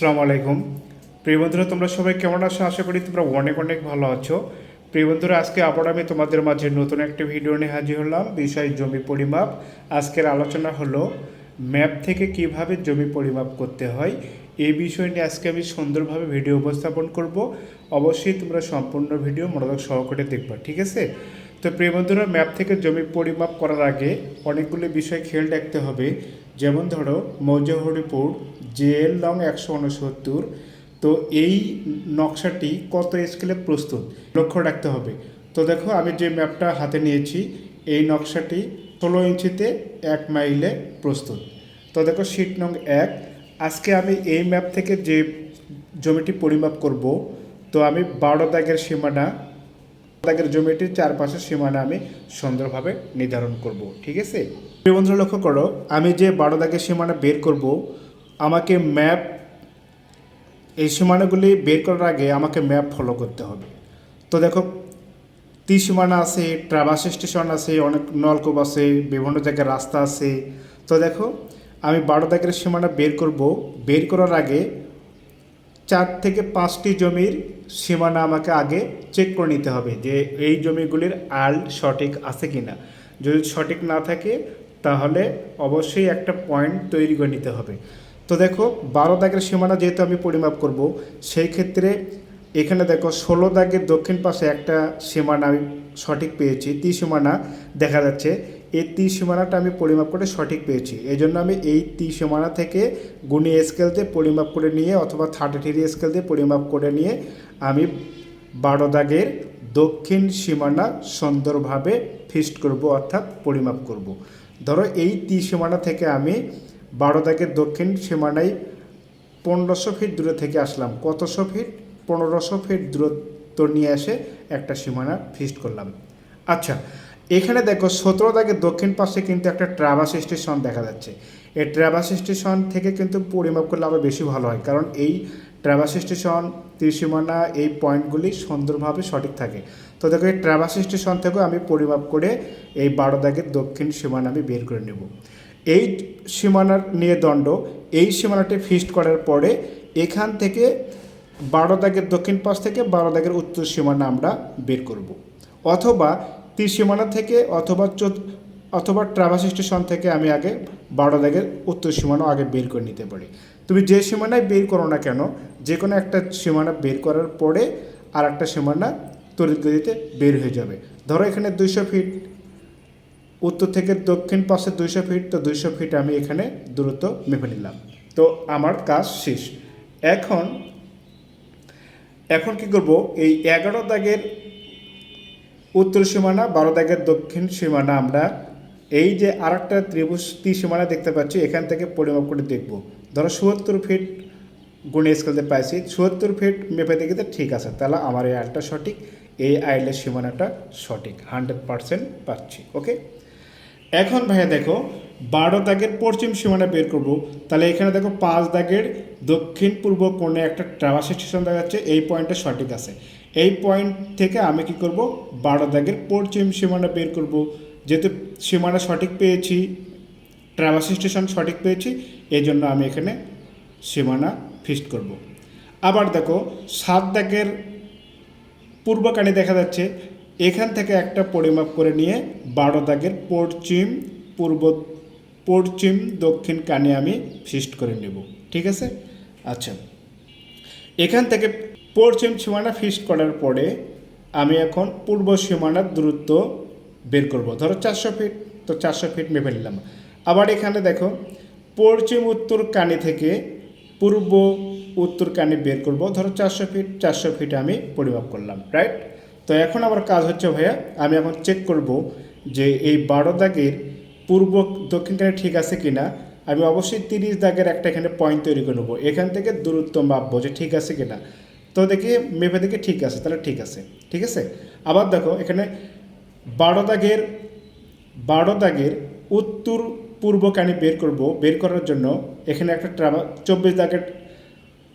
আসসালামু আলাইকুম প্রিয় বন্ধুরা, তোমরা সবাই কেমন আছো? আশা করি তোমরা অনেক অনেক ভালো আছো। প্রিয় বন্ধুরা, আজকে আবার আমি তোমাদের মাঝে নতুন একটা ভিডিও নিয়ে হাজির হলাম। বিষয় জমি পরিমাপ। আজকের আলোচনা হলো ম্যাপ থেকে কীভাবে জমি পরিমাপ করতে হয়। এই বিষয় নিয়ে আজকে আমি সুন্দরভাবে ভিডিও উপস্থাপন করব। অবশ্যই তোমরা সম্পূর্ণ ভিডিও মনোযোগ সহকারে দেখবা, ঠিক আছে? তো প্রিয় বন্ধুরা, ম্যাপ থেকে জমি পরিমাপ করার আগে অনেকগুলো বিষয় খেয়াল রাখতে হবে। যেমন ধরো মৌজাহরিপুর জেএল লং একশো উনসত্তর, তো এই নকশাটি কত স্কেলে প্রস্তুত? লক্ষ্য রাখতে হবে। তো দেখো, আমি যে ম্যাপটা হাতে নিয়েছি, এই নকশাটি ষোলো ইঞ্চিতে এক মাইলে প্রস্তুত। তো দেখো, শিট নং এক। আজকে আমি এই ম্যাপ থেকে যে জমিটি পরিমাপ করব, তো আমি বারো দাগের সীমানা দাগের জমিটির চারপাশের সীমানা আমি সুন্দরভাবে নির্ধারণ করব, ঠিক আছে? প্রিয় বন্ধুরা, লক্ষ্য করো, আমি যে বারো দাগের সীমানা বের করব, আমাকে ম্যাপ এই সীমানাগুলি বের করার আগে আমাকে ম্যাপ ফলো করতে হবে। তো দেখো তীর সীমানা আছে ট্রাভাস স্টেশন আছে, অনেক নলকূপ আছে, বিভিন্ন জায়গায় রাস্তা আছে। তো দেখো, আমি বারো দাগের সীমানা বের করব, বের করার আগে চার থেকে পাঁচটি জমির সীমানা আমাকে আগে চেক করে নিতে হবে যে এই জমিগুলির আল সঠিক আছে কি না যদি সঠিক না থাকে, তাহলে অবশ্যই একটা পয়েন্ট তৈরি করে নিতে হবে। তো দেখো, বারো দাগের সীমানা যেহেতু আমি পরিমাপ করব, সেই ক্ষেত্রে এখানে দেখো, ষোলো দাগের দক্ষিণ পাশে একটা সীমানা আমি সঠিক পেয়েছি। তি সীমানা দেখা যাচ্ছে। এই তীর সীমানাটা আমি পরিমাপ করে সঠিক পেয়েছি। এই জন্য আমি এই তীর সীমানা থেকে গুণী স্কেল দিয়ে পরিমাপ করে নিয়ে অথবা থার্টি থ্রি স্কেল দিয়ে পরিমাপ করে নিয়ে আমি বারো দাগের দক্ষিণ সীমানা সুন্দরভাবে ফিস্ট করব, অর্থাৎ পরিমাপ করব। ধরো এই তীর সীমানা থেকে আমি বারো দাগের দক্ষিণ সীমানায় পনেরোশো ফিট দূরে থেকে আসলাম। কতশো ফিট পনেরোশো ফিট দূরত্ব নিয়ে এসে একটা সীমানা ফিস্ট করলাম। আচ্ছা এখানে দেখো সতেরো দাগের দক্ষিণ পাশে কিন্তু একটা ট্রাভার্স স্টেশন দেখা যাচ্ছে। এই ট্রাভার্স স্টেশন থেকে কিন্তু পরিমাপ করলে আবার বেশি ভালো হয়, কারণ এই ট্রাভার্স স্টেশন, ত্রিসীমানা, এই পয়েন্টগুলি সুন্দরভাবে সঠিক থাকে। তো দেখো এই ট্রাভাস স্টেশন থেকেও আমি পরিমাপ করে এই বারো দাগের দক্ষিণ সীমানা আমি বের করে নেব। এই সীমানার নিয়ে দণ্ড, এই সীমানাটি ফিক্সড করার পরে এখান থেকে বারো দাগের দক্ষিণ পাশ থেকে বারো দাগের উত্তর সীমানা আমরা বের করব। অথবা তীর সীমানা থেকে অথবা অথবা ট্রাভার্স স্টেশন থেকে আমি আগে বারো দাগের উত্তর সীমানা আগে বের করে নিতে পারি। তুমি যে সীমানায় বের করো না কেন যে কোনো একটা সীমানা বের করার পরে আর একটা সীমানা তড়িৎ গতিতে বের হয়ে যাবে। ধরো এখানে দুইশো ফিট উত্তর থেকে দক্ষিণ পাশে দুইশো ফিট তো দুইশো ফিট আমি এখানে দূরত্ব মেপে নিলাম। তো আমার কাজ শেষ। এখন এখন কি করব? এই এগারো দাগের উত্তর সীমানা বারো দাগের দক্ষিণ সীমানা আমরা। এই যে আর একটা ত্রিভুজ, তীর সীমানা দেখতে পাচ্ছি, এখান থেকে পরিমাপ করে দেখব। ধরো চুয়াত্তর ফিট গুণে স্কেলতে পাইছি চুয়াত্তর ফিট মেপে দেখে তো ঠিক আছে, তাহলে আমার এই আইলটা সঠিক, এই আইলের সীমানাটা সঠিক হান্ড্রেড পারসেন্ট পাচ্ছি ওকে এখন ভাইয়া দেখো বারো দাগের পশ্চিম সীমানা বের করব, তাহলে এখানে দেখো পাঁচ দাগের দক্ষিণ পূর্ব কোণে একটা ট্রাভার্স স্টেশন দেখা যাচ্ছে, এই পয়েন্টটা সঠিক আছে। এই পয়েন্ট থেকে আমি কি করব? বারো দাগের পশ্চিম সীমানা বের করব। যেহেতু সীমানা সঠিক পেয়েছি ট্রাভার্স স্টেশন সঠিক পেয়েছি এই জন্য আমি এখানে সীমানা ফিক্সড করব। আবার দেখো, সাত দাগের পূর্বকানে দেখা যাচ্ছে, এখান থেকে একটা পরিমাপ করে নিয়ে বারো দাগের পশ্চিম পূর্ব, পশ্চিম দক্ষিণ কানে আমি ফিস্ট করে নেব। ঠিক আছে? আচ্ছা। এখান থেকে পশ্চিম সীমানা ফিক্সড করার পরে আমি এখন পূর্ব সীমানার দূরত্ব বের করব। ধরো চারশো ফিট তো চারশো ফিট মেপে নিলাম। আবার এখানে দেখো, পশ্চিম উত্তর কানে থেকে পূর্ব উত্তর কানে বের করব। ধরো চারশো ফিট চারশো ফিট আমি পরিমাপ করলাম রাইট তো এখন আমার কাজ হচ্ছে ভাইয়া, আমি এখন চেক করব যে এই বারো দাগের পূর্ব দক্ষিণ কানে ঠিক আছে কি না আমি অবশ্যই তিরিশ দাগের একটা এখানে পয়েন্ট তৈরি করে নেব। এখান থেকে দূরত্ব মাপবো যে ঠিক আছে কি না তো দেখি, মেপে দেখি ঠিক আছে, তাহলে ঠিক আছে ঠিক আছে? আবার দেখো, এখানে বারো দাগের বারো দাগের উত্তর পূর্ব কানি বের করব, বের করার জন্য এখানে একটা ট্রাভা, চব্বিশ দাগের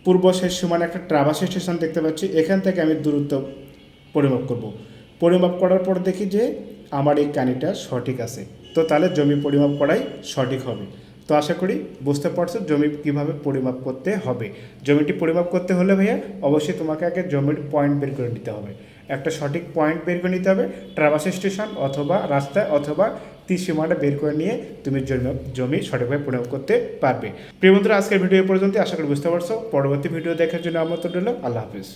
পূর্ব শেষ সীমানা একটা ট্রাভার্স স্টেশন দেখতে পাচ্ছি, এখান থেকে আমি দূরত্ব পরিমাপ করব। পরিমাপ করার পর দেখি যে আমার এই কানিটা সঠিক আছে, তো তাহলে জমি পরিমাপ করাই সঠিক হবে। তো আশা করি বুঝতে পারছ জমি কীভাবে পরিমাপ করতে হবে। জমিটি পরিমাপ করতে হলে ভাইয়া অবশ্যই তোমাকে আগে জমির পয়েন্ট বের করে নিতে হবে। একটা সঠিক পয়েন্ট বের করে নিতে হবে ট্রাভার্স স্টেশন অথবা রাস্তায় অথবা তীরসীমাটা বের করে নিয়ে তুমি জমি জমি সঠিকভাবে পরিমাপ করতে পারবে। প্রিয় বন্ধুরা, আজকের ভিডিও পর্যন্ত আশা করি বুঝতে পারছ। পরবর্তী ভিডিও দেখার জন্য আমন্ত্রণ রইল। আল্লাহ হাফিজ।